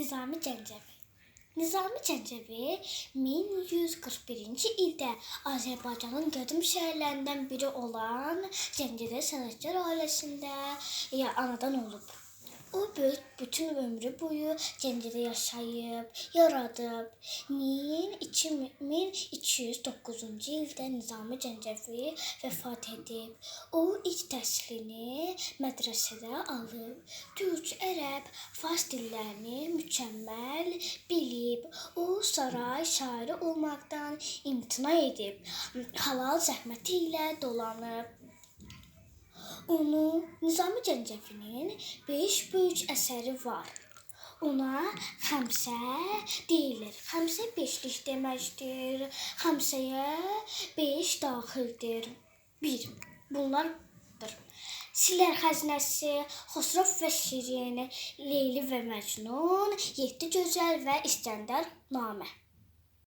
Nizami Gəncəvi Nizami Gəncəvi 1141-ci ildə Azərbaycanın qədim şəhərlərindən biri olan Gəncədə sənətkar ailəsində ya anadan olub. O bütün ömrü boyu Gəncədə yaşayıb, yaradıb. 1209-cu ildə Nizami Gəncəvi vəfat edib. O ilk təhsilini mədrəsədə alıb. Türk, ərəb, fars dillərini mükəmməl bilib. O saray şairi olmaqdan imtina edib. Halal zəhməti ilə dolanıb. Onu Nizami Gəncəvinin 5 böyük əsəri var. Ona xəmsə deyilir. Xəmsə beşlik deməkdir. Xəmsəyə 5 daxildir. 1. Bunlardır. Silər xəzinəsi, Xosrov və Şirin, Leyli və Məcnun, Yeddi gözəl və İskəndər namə.